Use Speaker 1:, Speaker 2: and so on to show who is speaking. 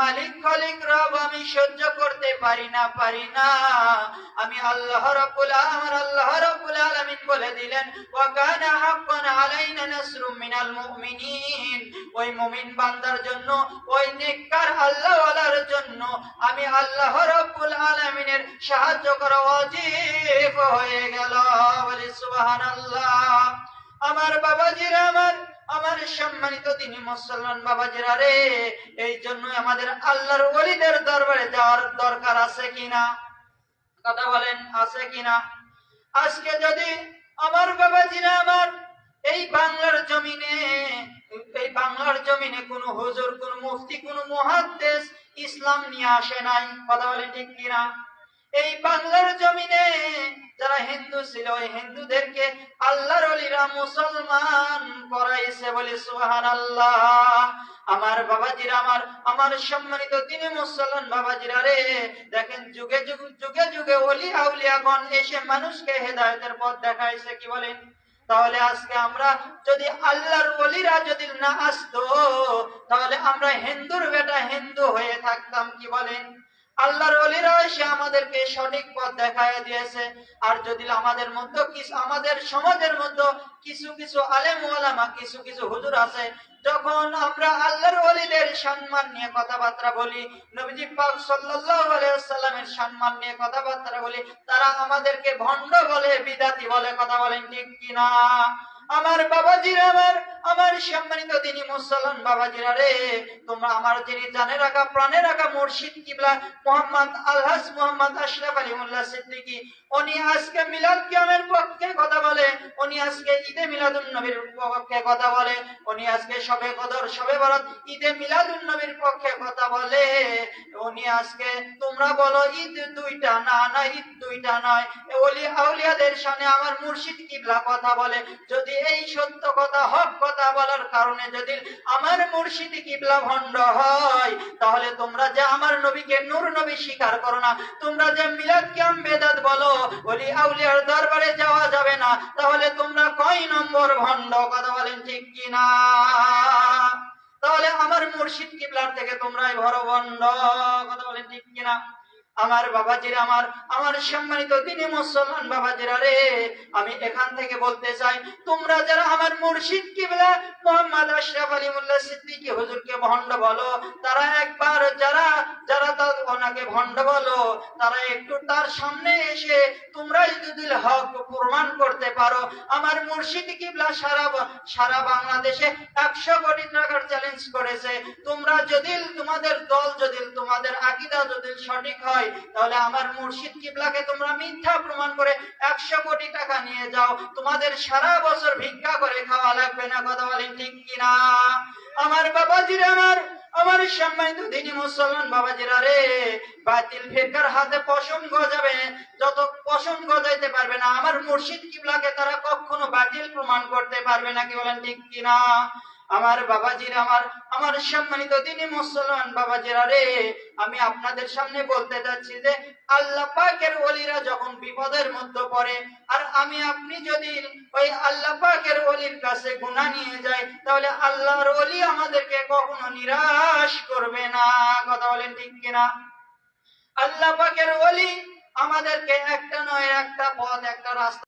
Speaker 1: মালিক খলিক রব, আমি সহ্য করতে পারি না পারি না। আমি আল্লাহ রাব্বুল আমার আল্লাহ রাব্বুল আলামিন বলে দিলেন, ওয়া কানা হাক্কান আলাইনা নাসরুম মিনাল মুমিনিন। ওই মুমিন বান্দার জন্য, ওই নেককার আল্লাহ ওয়ালার জন্য আমি আল্লাহ রাব্বুল আলামিনের সাহায্য করা ওয়াজিব হয়ে গেল। বলি সুবহানাল্লাহ। আমার বাবাজিরা, আমার আমার সম্মানিত তিনি মুসলমান বাবাজিরা রে এই জন্য আমাদের আল্লাহর ওলিদের দরবারে যাওয়ার দরকার আছে কিনা? কথা বলেন, আছে কিনা? আজকে যদি আমার বাবাজিরা আমার এই বাংলার জমিনে, এই বাংলার জমিনে কোন হুজুর, কোন মুফতি, কোন মুহাদ্দিস ইসলাম নিয়ে আসে নাই, কথা বলেন ঠিক কিনা? এই বাংলার জমিনে যারা হিন্দু ছিল, ওই হিন্দুদেরকে আল্লাহর অলিরা মুসলমান করাইছে বলে সুহান আল্লাহ হেদায়তের পথ দেখাইছে, কি বলেন? তাহলে আজকে আমরা যদি আল্লাহর ওলিরা যদি না আসতো, তাহলে আমরা হিন্দুর বেটা হিন্দু হয়ে থাকতাম, কি বলেন? আল্লাহর ওলিরা এসে আমাদেরকে সঠিক পথ দেখায় দিয়েছে। আর যদি আমাদের মধ্যে আমাদের সমাজের মধ্যে কিছু কিছু আলেম ওলামা কিছু কিছু হুজুর আছে, যখন আমরা আল্লাহর ওলিদের সম্মান নিয়ে কথাবার্তা বলি, নবীজি পাক ওয়াসাল্লামের সম্মান নিয়ে কথাবার্তা বলি, তারা আমাদেরকে ভণ্ড বলে, বিদাতি বলে কথা বলেন, ঠিক কিনা? আমার বাবাজিরা আমার আমার সম্মানিত তিনি মুসলমান বাবাজিরা রে, তোমরা আমার যিনি জানে রাখা, প্রাণে রাখা মুর্শিদ কিবলা, মোহাম্মদ আলহাস মোহাম্মদ আশরাফ আলী মোল্লা সিদ্দিকী, উনি আজকে মিলাদ কিয়ামের পক্ষে কথা বলে, উনি আজকে ঈদে মিলাদুন নবীর পক্ষে কথা বলে, উনি আজকে সবে কদর, সবে বরাত ঈদে মিলাদুন নবীর পক্ষে কথা বলে, উনি আজকে তোমরা বলো ঈদ দুইটা না না ঈদ দুইটা নয় ওলি আউলিয়াদের সামনে আমার মুর্শিদ কিবলা কথা বলে, যদি এই সত্য কথা, হক কথা বলার কারণে যদি আমার মুর্শিদ কিবলা ভণ্ড হয়, তাহলে তোমরা যে আমার নবীকে নূর নবী স্বীকার করো না, তোমরা যে মিলাদ কিয়াম বেদাত বলো, ওলি আউলিয়ার দরবারে যাওয়া যাবে না, তাহলে তোমরা কয় নম্বর ভণ্ড, কথা বলেন ঠিক কিনা? তাহলে আমার মুর্শিদ কিবলার থেকে তোমরাই ভরো ভণ্ড, কথা বলেন ঠিক কিনা? আমার বাবাজিরা, আমার আমার সম্মানিত তিনি মুসলমান বাবাজিরা রে, আমি এখান থেকে বলতে চাই, তোমরা যারা আমার মুর্শিদ কিবলা, মোহাম্মদ আশরাফ আলী মোল্লা সিদ্দিকী হুজুরকে ভণ্ড বলো, তারা একবার যারা যারা তার ওনাকে ভণ্ড বলো, তারা একটু তার সামনে এসে তোমরাই যদি হক প্রমাণ করতে পারো। আমার মুর্শিদ কিবলা সারা সারা বাংলাদেশে একশো কোটি টাকার চ্যালেঞ্জ করেছে। তোমরা যদি তোমাদের দল যদি তোমাদের আকিদা যদি সঠিক হয় তাহলে আমার মুর্শিদ কিবলাকে তোমরা মিথ্যা প্রমাণ করে একশো কোটি টাকা নিয়ে যাও। তোমাদের সারা বছর ভিক্ষা করে খাওয়া লাগবে না, কথা বলেন ঠিক কিনা? আমার বাবাজির আমার আমার সম্মানিত দিনী মুসলমান বাবাজিরা রে। বাতিল ফেরকার হাতে পশম গজাবে, যত পশম গজাইতে পারবে না। আমার মুর্শিদ কিবলাকে তারা কখনো বাতিল প্রমাণ করতে পারবে না, কি বলেন ঠিক কিনা? আমার বাবাজির, আমার আমার সম্মানিত দিনী মুসলমান বাবাজিরা রে, আমি আপনাদের সামনে বলতে যাচ্ছি যে আল্লাহ পাকের ওলিরা যখন বিপদের মধ্যে পড়ে, আর আমি, আপনি যদি ওই আল্লাহ পাকের ওলির কাছে গুনাহ নিয়ে যাই, তাহলে আল্লাহর ওলি আমাদেরকে কখনো নিরাশ করবে না। কথা বলেন ঠিক কিনা? আল্লাহ পাকের ওলি আমাদেরকে একটা নয়, একটা পথ, একটা রাস্তা